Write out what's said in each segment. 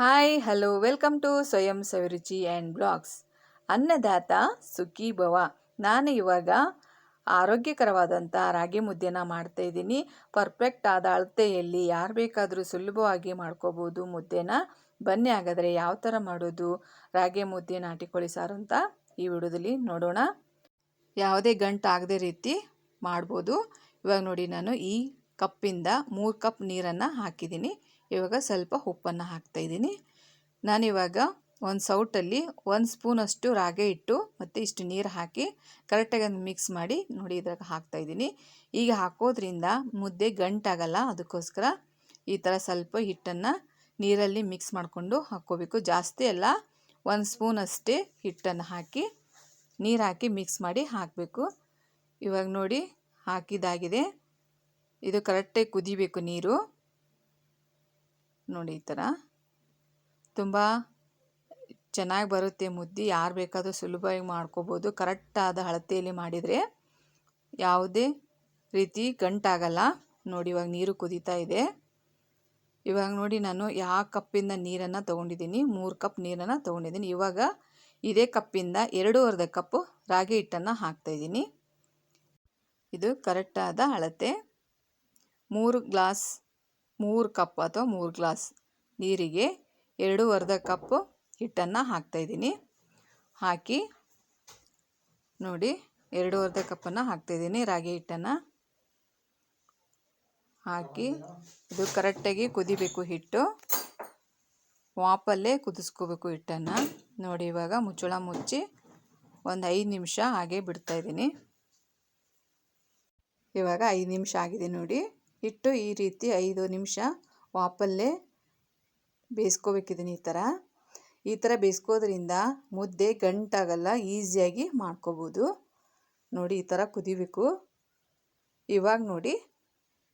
Hi hello welcome to ಸ್ವಯಂ ಸವಿರುಚಿ and blogs ಅನ್ನದಾತ ಸುಖಿ ಭವ ನಾನು ಇವಾಗ ಆರೋಗ್ಯಕರವಾದಂಥ ರಾಗಿ ಮುದ್ದೆನ ಮಾಡ್ತಾ ಇದ್ದೀನಿ ಪರ್ಫೆಕ್ಟ್ ಆದ ಅಳತೆಯಲ್ಲಿ ಯಾರು ಬೇಕಾದರೂ ಸುಲಭವಾಗಿ ಮಾಡ್ಕೋಬೋದು ಮುದ್ದೆನ ಬನ್ನಿ ಹಾಗಾದರೆ ಯಾವ ಥರ ಮಾಡೋದು ರಾಗಿ ಮುದ್ದೆ ನಾಟಿಕೋಳಿ ಸಾರು ಅಂತ ಈ ವಿಡಿಯೋದಲ್ಲಿ ನೋಡೋಣ ಯಾವುದೇ ಗಂಟು ಆಗದೆ ರೀತಿ ಮಾಡ್ಬೋದು ಇವಾಗ ನೋಡಿ ನಾನು ಈ ಕಪ್ಪಿಂದ ಮೂರು ಕಪ್ ನೀರನ್ನು ಹಾಕಿದ್ದೀನಿ ಇವಾಗ ಸ್ವಲ್ಪ ಉಪ್ಪನ್ನು ಹಾಕ್ತಾಯಿದ್ದೀನಿ ನಾನಿವಾಗ ಒಂದು ಸೌಟಲ್ಲಿ ಒಂದು ಸ್ಪೂನಷ್ಟು ರಾಗಿ ಹಿಟ್ಟು ಮತ್ತು ಇಷ್ಟು ನೀರು ಹಾಕಿ ಕರೆಕ್ಟಾಗಿ ಅದನ್ನು ಮಿಕ್ಸ್ ಮಾಡಿ ನೋಡಿ ಇದ್ರಾಗ ಹಾಕ್ತಾಯಿದ್ದೀನಿ ಈಗ ಹಾಕೋದ್ರಿಂದ ಮುದ್ದೆ ಗಂಟಾಗಲ್ಲ, ಅದಕ್ಕೋಸ್ಕರ ಈ ಥರ ಸ್ವಲ್ಪ ಹಿಟ್ಟನ್ನು ನೀರಲ್ಲಿ ಮಿಕ್ಸ್ ಮಾಡಿಕೊಂಡು ಹಾಕ್ಕೋಬೇಕು. ಜಾಸ್ತಿ ಅಲ್ಲ, ಒಂದು ಸ್ಪೂನ್ ಅಷ್ಟೇ ಹಿಟ್ಟನ್ನು ಹಾಕಿ ನೀರು ಹಾಕಿ ಮಿಕ್ಸ್ ಮಾಡಿ ಹಾಕಬೇಕು. ಇವಾಗ ನೋಡಿ ಹಾಕಿದಾಗಿದೆ. ಇದು ಕರೆಕ್ಟಾಗಿ ಕುದಿಬೇಕು ನೀರು. ನೋಡಿ ಈ ಥರ. ತುಂಬ ಚೆನ್ನಾಗಿ ಬರುತ್ತೆ ಮುದ್ದೆ. ಯಾರು ಬೇಕಾದರೂ ಸುಲಭವಾಗಿ ಮಾಡ್ಕೋಬೋದು. ಕರೆಕ್ಟಾದ ಅಳತೆಯಲ್ಲಿ ಮಾಡಿದರೆ ಯಾವುದೇ ರೀತಿ ಗಂಟಾಗಲ್ಲ. ನೋಡಿ, ಇವಾಗ ನೀರು ಕುದೀತಾ ಇದೆ. ಇವಾಗ ನೋಡಿ, ನಾನು ಯಾವ ಕಪ್ಪಿಂದ ನೀರನ್ನು ತೊಗೊಂಡಿದ್ದೀನಿ. ಮೂರು ಕಪ್ ನೀರನ್ನು ತೊಗೊಂಡಿದ್ದೀನಿ. ಇವಾಗ ಇದೇ ಕಪ್ಪಿಂದ ಎರಡೂವರೆ ಕಪ್ಪು ರಾಗಿ ಹಿಟ್ಟನ್ನು ಹಾಕ್ತಾಯಿದ್ದೀನಿ ಇದು ಕರೆಕ್ಟಾದ ಅಳತೆ. ಮೂರು ಗ್ಲಾಸ್ ಮೂರು ಕಪ್ ಅಥವಾ ಮೂರು ಗ್ಲಾಸ್ ನೀರಿಗೆ ಎರಡು ಅರ್ಧ ಕಪ್ಪು ಹಿಟ್ಟನ್ನು ಹಾಕ್ತಾಯಿದ್ದೀನಿ ಹಾಕಿ ನೋಡಿ ಎರಡೂವರೆ ಕಪ್ಪನ್ನು ಹಾಕ್ತಾಯಿದ್ದೀನಿ ರಾಗಿ ಹಿಟ್ಟನ್ನು. ಹಾಕಿ ಇದು ಕರೆಕ್ಟಾಗಿ ಕುದಿಬೇಕು ಹಿಟ್ಟು. ವಾಪಲ್ಲೇ ಕುದಿಸ್ಕೋಬೇಕು ಹಿಟ್ಟನ್ನು. ನೋಡಿ, ಇವಾಗ ಮುಚ್ಚಳ ಮುಚ್ಚಿ ಒಂದು ಐದು ನಿಮಿಷ ಹಾಗೆ ಬಿಡ್ತಾಯಿದ್ದೀನಿ ಇವಾಗ ಐದು ನಿಮಿಷ ಆಗಿದೆ ನೋಡಿ. ಹಿಟ್ಟು ಈ ರೀತಿ ಐದು ನಿಮಿಷ ವಾಪಲ್ಲೇ ಬೇಯಿಸ್ಕೋಬೇಕಿದ್ದೀನಿ ಈ ಥರ. ಈ ಥರ ಬೇಯಿಸ್ಕೋದ್ರಿಂದ ಮುದ್ದೆ ಗಂಟಾಗಲ್ಲ, ಈಸಿಯಾಗಿ ಮಾಡ್ಕೋಬೋದು. ನೋಡಿ ಈ ಥರ ಕುದಿಬೇಕು. ಇವಾಗ ನೋಡಿ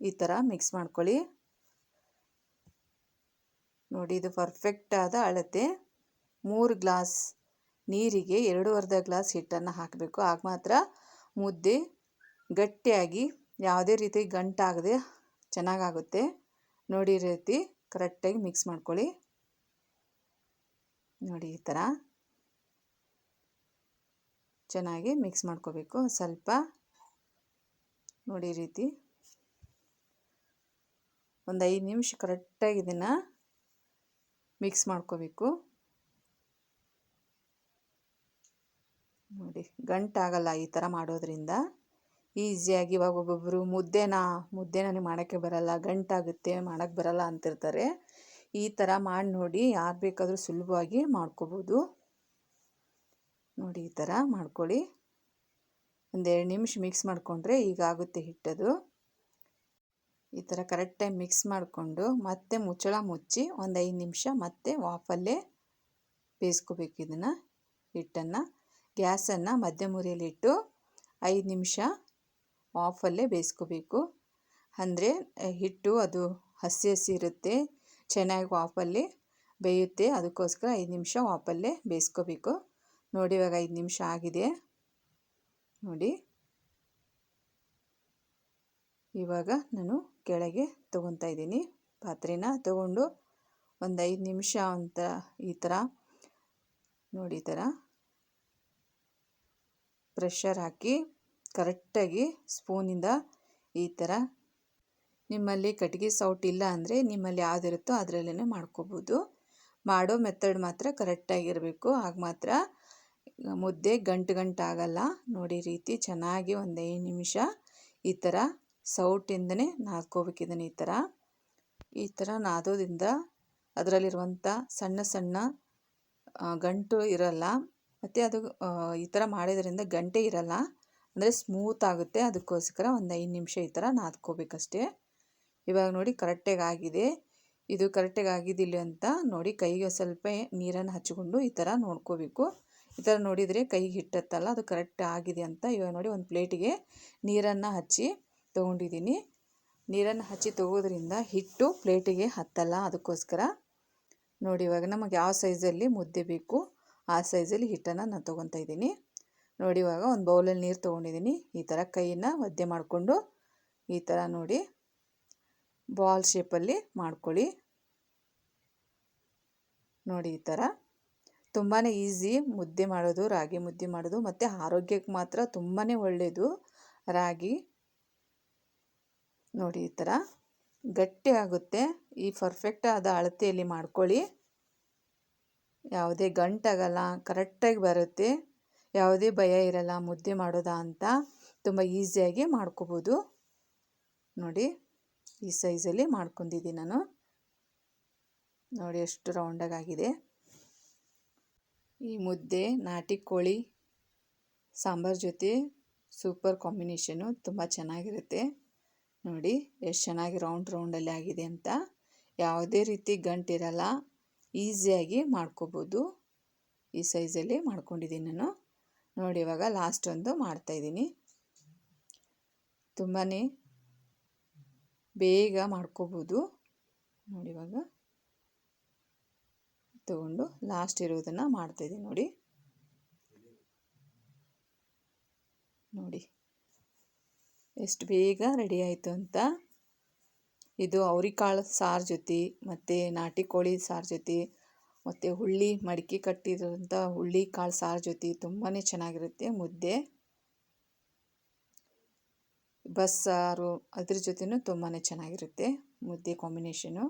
ಈ ಥರ ಮಿಕ್ಸ್ ಮಾಡ್ಕೊಳ್ಳಿ. ನೋಡಿ ಇದು ಪರ್ಫೆಕ್ಟಾದ ಅಳತೆ. ಮೂರು ಗ್ಲಾಸ್ ನೀರಿಗೆ ಎರಡು ಅರ್ಧ ಗ್ಲಾಸ್ ಹಿಟ್ಟನ್ನು ಹಾಕಬೇಕು. ಆಗ ಮಾತ್ರ ಮುದ್ದೆ ಗಟ್ಟಿಯಾಗಿ ಯಾವುದೇ ರೀತಿ ಗಂಟಾಗದೆ ಚೆನ್ನಾಗಾಗುತ್ತೆ. ನೋಡಿ ರೀತಿ ಕರೆಕ್ಟಾಗಿ ಮಿಕ್ಸ್ ಮಾಡ್ಕೊಳ್ಳಿ. ನೋಡಿ ಈ ಥರ. ಚೆನ್ನಾಗಿ ಮಿಕ್ಸ್ ಮಾಡ್ಕೋಬೇಕು. ಸ್ವಲ್ಪ. ನೋಡಿ ರೀತಿ. ಒಂದು ಐದು ನಿಮಿಷ ಕರೆಕ್ಟಾಗಿ ಇದನ್ನು ಮಿಕ್ಸ್ ಮಾಡ್ಕೋಬೇಕು. ನೋಡಿ ಗಂಟಾಗಲ್ಲ ಈ ಥರ ಮಾಡೋದ್ರಿಂದ. ಈಸಿಯಾಗಿ ಇವಾಗ ಒಬ್ಬೊಬ್ಬರು ಮುದ್ದೆನ ಮುದ್ದೆ ನನಗೆ ಮಾಡೋಕ್ಕೆ ಬರಲ್ಲ, ಗಂಟಾಗುತ್ತೆ ಮಾಡೋಕ್ಕೆ ಬರಲ್ಲ ಅಂತಿರ್ತಾರೆ. ಈ ಥರ ಮಾಡಿ ನೋಡಿ ಯಾರು ಬೇಕಾದರೂ ಸುಲಭವಾಗಿ ಮಾಡ್ಕೋಬೋದು. ನೋಡಿ ಈ ಥರ ಮಾಡ್ಕೊಳ್ಳಿ. ಒಂದೆರಡು ನಿಮಿಷ ಮಿಕ್ಸ್ ಮಾಡಿಕೊಂಡ್ರೆ ಈಗ ಆಗುತ್ತೆ ಹಿಟ್ಟದು. ಈ ಥರ ಕರೆಕ್ಟಾಗಿ ಮಿಕ್ಸ್ ಮಾಡಿಕೊಂಡು ಮತ್ತೆ ಮುಚ್ಚಳ ಮುಚ್ಚಿ ಒಂದು ಐದು ನಿಮಿಷ ಮತ್ತೆ ವಾಫಲ್ಲೇ ಬೇಯಿಸ್ಕೋಬೇಕು ಇದನ್ನು ಹಿಟ್ಟನ್ನು. ಗ್ಯಾಸನ್ನು ಮಧ್ಯಮ ಮುರಿಯಲ್ಲಿಟ್ಟು ಐದು ನಿಮಿಷ ಆಫಲ್ಲೇ ಬೇಯಿಸ್ಕೋಬೇಕು. ಅಂದರೆ ಹಿಟ್ಟು ಅದು ಹಸಿ ಹಸಿ ಇರುತ್ತೆ, ಚೆನ್ನಾಗಿ ಆಫಲ್ಲಿ ಬೇಯುತ್ತೆ, ಅದಕ್ಕೋಸ್ಕರ ಐದು ನಿಮಿಷ ಆಫಲ್ಲೇ ಬೇಯಿಸ್ಕೋಬೇಕು. ನೋಡಿ, ಇವಾಗ ಐದು ನಿಮಿಷ ಆಗಿದೆ. ನೋಡಿ. ಇವಾಗ ನಾನು ಕೆಳಗೆ ತೊಗೊತಾ ಇದ್ದೀನಿ. ಪಾತ್ರೆನ ತಗೊಂಡು ಒಂದು ಐದು ನಿಮಿಷ ಅಂತ ಈ ಥರ, ನೋಡಿ ಈ ಥರ, ಪ್ರೆಷರ್ ಹಾಕಿ ಕರೆಕ್ಟಾಗಿ ಸ್ಪೂನಿಂದ ಈ ಥರ ನಿಮ್ಮಲ್ಲಿ ಕಟ್ಟಿಗೆ ಸೌಟ್ ಇಲ್ಲ ಅಂದರೆ ನಿಮ್ಮಲ್ಲಿ ಯಾವುದಿರುತ್ತೋ ಅದರಲ್ಲೇ ಮಾಡ್ಕೋಬೋದು. ಮಾಡೋ ಮೆಥಡ್ ಮಾತ್ರ ಕರೆಕ್ಟಾಗಿರಬೇಕು. ಆಗ ಮಾತ್ರ ಮುದ್ದೆ ಗಂಟು ಗಂಟು ಆಗಲ್ಲ ನೋಡಿ ರೀತಿ ಚೆನ್ನಾಗಿ ಒಂದು ಐದು ನಿಮಿಷ ಈ ಥರ ಸೌಟಿಂದನೇ ನಾದ್ಕೋಬೇಕು ಈ ಥರ. ಈ ಥರ ನಾದೋದ್ರಿಂದ ಅದರಲ್ಲಿರುವಂಥ ಸಣ್ಣ ಸಣ್ಣ ಗಂಟು ಇರಲ್ಲ. ಮತ್ತು ಅದು ಈ ಥರ ಮಾಡೋದ್ರಿಂದ ಗಂಟೆ ಇರಲ್ಲ. ಅಂದರೆ ಸ್ಮೂತ್ ಆಗುತ್ತೆ. ಅದಕ್ಕೋಸ್ಕರ ಒಂದು ಐದು ನಿಮಿಷ ಈ ಥರ ನಾದ್ಕೋಬೇಕಷ್ಟೇ. ಇವಾಗ ನೋಡಿ ಕರೆಕ್ಟಾಗಿ ಆಗಿದೆ. ಇದು ಕರೆಕ್ಟಾಗಿ ಆಗಿದ್ದಿಲ್ಲ ಅಂತ ನೋಡಿ ಕೈಗೆ ಸ್ವಲ್ಪ ನೀರನ್ನು ಹಚ್ಕೊಂಡು ಈ ಥರ ನೋಡ್ಕೋಬೇಕು. ಈ ಥರ ನೋಡಿದರೆ ಕೈಗೆ ಹಿಟ್ಟತ್ತಲ್ಲ, ಅದು ಕರೆಕ್ಟ್ ಆಗಿದೆ ಅಂತ ಇವಾಗ ನೋಡಿ ಒಂದು ಪ್ಲೇಟಿಗೆ ನೀರನ್ನು ಹಚ್ಚಿ ತೊಗೊಂಡಿದ್ದೀನಿ ನೀರನ್ನು ಹಚ್ಚಿ ತೊಗೋದ್ರಿಂದ ಹಿಟ್ಟು ಪ್ಲೇಟಿಗೆ ಹತ್ತಲ್ಲ. ಅದಕ್ಕೋಸ್ಕರ ನೋಡಿ ಇವಾಗ ನಮಗೆ ಯಾವ ಸೈಜಲ್ಲಿ ಮುದ್ದೆ ಬೇಕು, ಆ ಸೈಜಲ್ಲಿ ಹಿಟ್ಟನ್ನು ನಾನು ತೊಗೊತಾ ಇದ್ದೀನಿ. ನೋಡಿ ಇವಾಗ ಒಂದು ಬೌಲಲ್ಲಿ ನೀರು ತೊಗೊಂಡಿದ್ದೀನಿ. ಈ ಥರ ಕೈಯನ್ನ ಒದ್ದೆ ಮಾಡಿಕೊಂಡು ಈ ಥರ ನೋಡಿ ಬಾಲ್ ಶೇಪಲ್ಲಿ ಮಾಡ್ಕೊಳ್ಳಿ. ನೋಡಿ ಈ ಥರ. ತುಂಬಾ ಈಸಿ ಮುದ್ದೆ ಮಾಡೋದು, ರಾಗಿ ಮುದ್ದೆ ಮಾಡೋದು, ಮತ್ತು ಆರೋಗ್ಯಕ್ಕೆ ಮಾತ್ರ ತುಂಬಾ ಒಳ್ಳೆಯದು ರಾಗಿ. ನೋಡಿ ಈ ಥರ. ಗಟ್ಟಿ ಆಗುತ್ತೆ. ಈ ಪರ್ಫೆಕ್ಟ್ ಆದ ಅಳತೆಯಲ್ಲಿ ಮಾಡ್ಕೊಳ್ಳಿ. ಯಾವುದೇ ಗಂಟಾಗಲ್ಲ ಕರೆಕ್ಟಾಗಿ ಬರುತ್ತೆ. ಯಾವುದೇ ಭಯ ಇರಲ್ಲ, ಮುದ್ದೆ ಮಾಡೋದಾ ಅಂತ ತುಂಬ ಈಸಿಯಾಗಿ ಮಾಡ್ಕೋಬೋದು. ನೋಡಿ, ಈ ಸೈಜಲ್ಲಿ ಮಾಡ್ಕೊಂಡಿದ್ದೀನಿ ನಾನು. ನೋಡಿ, ಎಷ್ಟು ರೌಂಡಾಗಿದೆ ಈ ಮುದ್ದೆ, ನಾಟಿ ಕೋಳಿ, ಸಾಂಬಾರ್ ಜೊತೆ ಸೂಪರ್ ಕಾಂಬಿನೇಷನು ತುಂಬ ಚೆನ್ನಾಗಿರುತ್ತೆ. ನೋಡಿ, ಎಷ್ಟು ಚೆನ್ನಾಗಿ ರೌಂಡ್ ರೌಂಡಲ್ಲಿ ಆಗಿದೆ ಅಂತ. ಯಾವುದೇ ರೀತಿ ಗಂಟಿರಲ್ಲ ಈಸಿಯಾಗಿ ಮಾಡ್ಕೋಬೋದು. ಈ ಸೈಜಲ್ಲಿ ಮಾಡ್ಕೊಂಡಿದ್ದೀನಿ ನಾನು. ನೋಡಿ ಇವಾಗ ಲಾಸ್ಟ್ ಒಂದು ಮಾಡ್ತಾಯಿದ್ದೀನಿ ತುಂಬಾ ಬೇಗ ಮಾಡ್ಕೋಬೋದು. ನೋಡಿ ಇವಾಗ ತಗೊಂಡು ಲಾಸ್ಟ್ ಇರೋದನ್ನು ಮಾಡ್ತಾಯಿದ್ದೀನಿ ನೋಡಿ. ನೋಡಿ ಎಷ್ಟು ಬೇಗ ರೆಡಿ ಆಯಿತು ಅಂತ. ಇದು ಅವ್ರಿಕಾಳು ಸಾರು ಜೊತೆ ಮತ್ತು ನಾಟಿ ಕೋಳಿ ಸಾರು ಜೊತೆ ಮತ್ತು ಹುಳ್ಳಿ ಮಡಿಕೆ ಕಟ್ಟಿರೋಂಥ ಹುಳ್ಳಿ ಕಾಳು ಸಾರು ಜೊತೆ ತುಂಬಾ ಚೆನ್ನಾಗಿರುತ್ತೆ ಮುದ್ದೆ. ಬಸ್ಸಾರು ಅದ್ರ ಜೊತೆನೂ ತುಂಬಾ ಚೆನ್ನಾಗಿರುತ್ತೆ ಮುದ್ದೆ ಕಾಂಬಿನೇಷನು.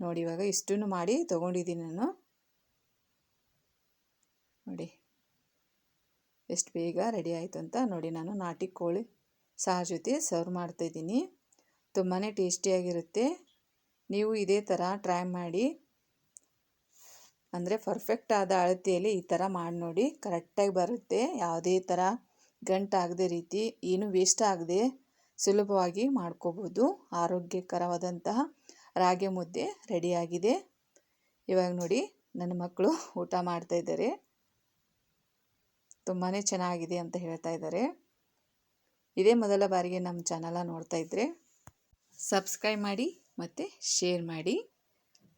ನೋಡಿ ಇವಾಗ ಇಷ್ಟನ್ನು ಮಾಡಿ ತೊಗೊಂಡಿದ್ದೀನಿ ನಾನು. ನೋಡಿ ಎಷ್ಟು ಬೇಗ ರೆಡಿ ಆಯಿತು ಅಂತ ನೋಡಿ ನಾನು ನಾಟಿ ಕೋಳಿ ಸಾರು ಜೊತೆ ಸರ್ವ್ ಮಾಡ್ತಾಯಿದ್ದೀನಿ ತುಂಬಾ ಟೇಸ್ಟಿಯಾಗಿರುತ್ತೆ ನೀವು ಇದೇ ಥರ ಟ್ರೈ ಮಾಡಿ ಅಂದರೆ ಪರ್ಫೆಕ್ಟ್ ಆದ ಅಳತೆಯಲ್ಲಿ ಈ ಥರ ಮಾಡಿ ನೋಡಿ ಕರೆಕ್ಟಾಗಿ ಬರುತ್ತೆ. ಯಾವುದೇ ಥರ ಗಂಟಾಗದೆ ರೀತಿ, ಏನು ವೇಸ್ಟ್ ಆಗದೆ ಸುಲಭವಾಗಿ ಮಾಡ್ಕೋಬೋದು. ಆರೋಗ್ಯಕರವಾದಂತಹ ರಾಗಿ ಮುದ್ದೆ ರೆಡಿಯಾಗಿದೆ ಇವಾಗ ನೋಡಿ ನನ್ನ ಮಕ್ಕಳು ಊಟ ಮಾಡ್ತಾಯಿದ್ದಾರೆ ತುಂಬಾ ಚೆನ್ನಾಗಿದೆ ಅಂತ ಹೇಳ್ತಾ ಇದ್ದಾರೆ. ಇದೇ ಮೊದಲ ಬಾರಿಗೆ ನಮ್ಮ ಚಾನಲ ನೋಡ್ತಾ ಇದ್ರೆ ಸಬ್ಸ್ಕ್ರೈಬ್ ಮಾಡಿ ಮತ್ತು ಶೇರ್ ಮಾಡಿ.